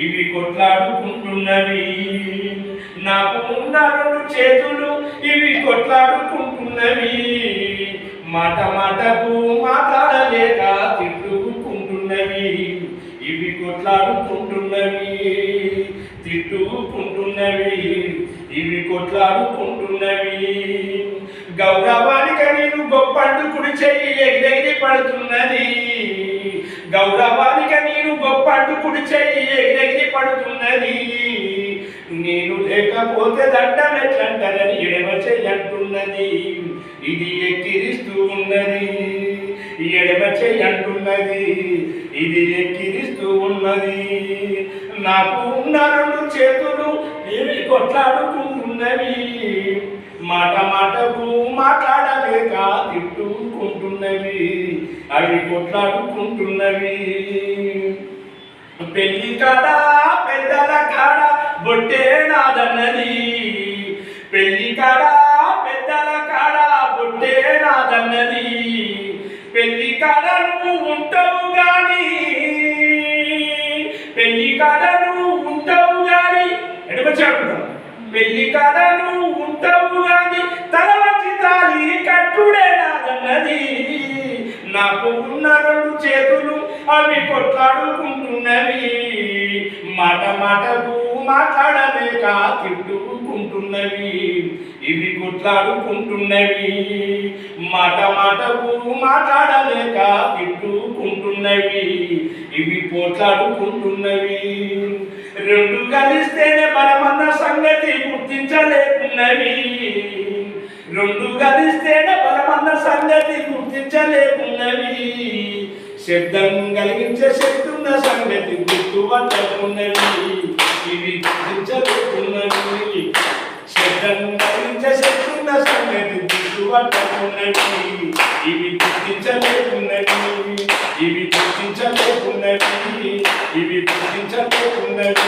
ఇవి కొట్లాడుకుంటున్నవి. నాకు ఉన్న రెండు చేతులు ఇవి కొట్లాడుకుంటున్నవి. మాట మాటకు మాట్లాడలేక తిట్టుకుంటున్నవి. ఇవి కొట్లాడుకుంటున్నవి. తిట్టుకుంటున్నవి. ఇవి కొట్లాడుకుంటున్నవి. గౌరవానికి నేను గొప్పండు కుడి చెయ్యి ఎగిరెగిరి పడుతున్నది. గౌరవానికి నేను గొప్పండు కుడి చెయ్యి పడుతున్నది. నేను లేకపోతే దండం ఎట్లంటారని ఎడమ చెయ్యి ఇది ఎక్కిరిస్తూ ఉన్నది. ఎడమ చెయ్యంటున్నది ఇది ఎక్కిరిస్తూ ఉన్నది. నాకు ఉన్న రెండు చేతులు ఏమి కొట్లాడుకుంటున్నవి. మాట మాటకు మాట్లాడలేక తిట్టుకుంటున్నవి. అవి కొట్లాడుకుంటున్నవి. పెళ్ళి కాడ పెద్దల కాడ బొట్టే నాదన్నది పెళ్ళి కాడ పెద్దల కాడ బొట్టే నాదన్నది పెళ్ళి కాడ నువ్వు ఉంటావు గాని పెళ్ళి కాడ నువ్వు ఉంటావు గాని ఎడమ పెళ్ళి కాడ నువ్వు ఉంటావు గాని తల వచ్చి తాలి కట్టుడే నాదన్నది నాకు ఉన్న రెండు చేతులు అవి కొట్లాడుకుంటున్నవి. మాట మాటకు మాట్లాడలేక తిట్టుకుంటున్నవి. ఇవి కొట్లాడుకుంటున్నవి. మాట మాటకు మాట్లాడలేక తిట్టుకుంటున్నవి. ఇవి పోట్లాడుకుంటున్నవి. రెండు కలిస్తేనే బలమన్న సంగతి గుర్తించలేకున్నవి. రెండు కలిస్తేనే బలమన్న సంగతి గుర్తించలేకున్నవి. శబ్దం కలిగించే శక్తి ఉన్న సంగతి గుర్తుపట్టకున్నది ఇది గుర్తించబడుతున్నది శబ్దం కలిగించే శక్తి ఉన్న సంగతి గుర్తుపట్టకున్నది ఇవి గుర్తించలేకున్నది ఇవి గుర్తించలేకున్నది ఇవి గుర్తించలేకున్నది